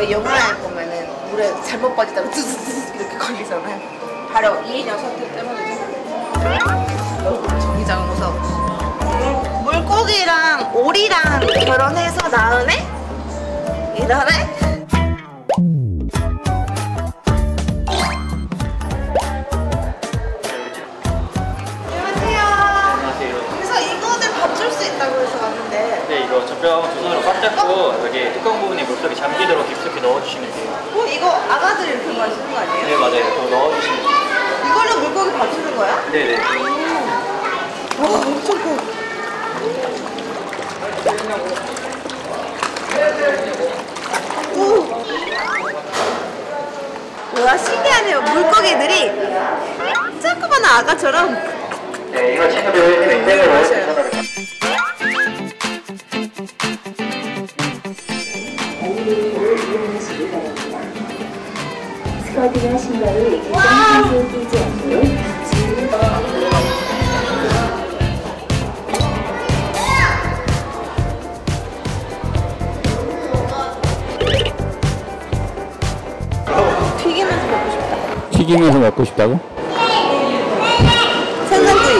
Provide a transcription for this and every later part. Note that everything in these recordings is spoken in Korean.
왜 영화에 보면은 물에 잘못 빠지다가 뚜두두두 이렇게 걸리잖아요. 바로 이 녀석들 때문이죠. 정기장 무서워. 물고기랑 오리랑 결혼해서 낳은 애? 이런 애? 네, 젖병 두 손으로 꽉 잡고 여기 뚜껑 부분에 물속에 잠기도록 깊숙이 넣어주시면 돼요. 어? 이거 아가들 이렇게 마시는 거 아니에요? 네, 맞아요. 그거 넣어주시면 돼요. 이걸로 물고기 받주는 거야? 네네. 와 엄청 커. 오. 와 신기하네요. 물고기들이 조그만 아가처럼 네, 이거 친구들 굉장히 스커트와 신발을 가장 상세히 끼지 않도록 튀기면서 먹고 싶다. 튀기면서 먹고 싶다고? 생선구이.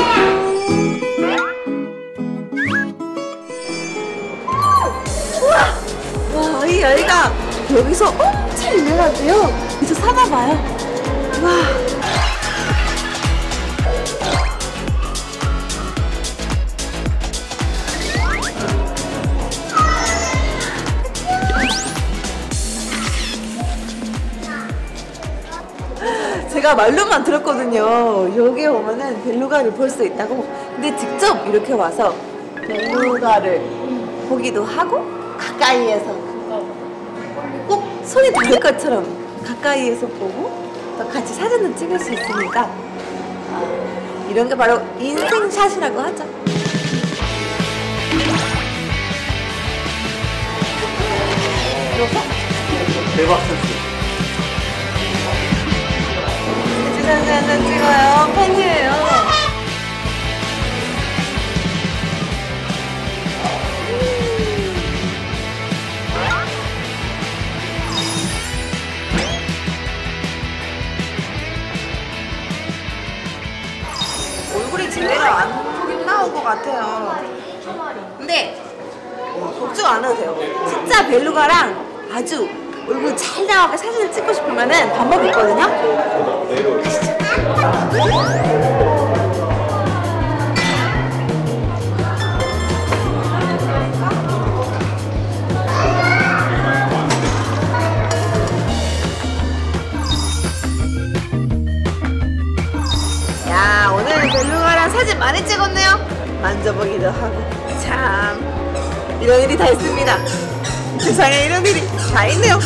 우와! 와, 이 아이가 여기서 엄청 유명하대요. 그래서 사나봐요. 와. 제가 말로만 들었거든요. 여기 오면은 벨루가를 볼 수 있다고. 근데 직접 이렇게 와서 벨루가를 보기도 하고 가까이에서 꼭 손이 닿을 것처럼 가까이에서 보고 또 같이 사진도 찍을 수 있으니까 아, 이런 게 바로 인생샷이라고 하죠. 대박 선수. 한장 찍어요. 팬이에요. 안 나온 것 같아요. 근데 걱정 안 해도 돼요. 진짜 벨루가랑 아주 얼굴 잘 나오게 사진을 찍고 싶으면은 방법이 있거든요. 야 많이 찍었네요. 만져보기도 하고. 참. 이런 일이 다 있습니다. 세상에 이런 일이 다 있네요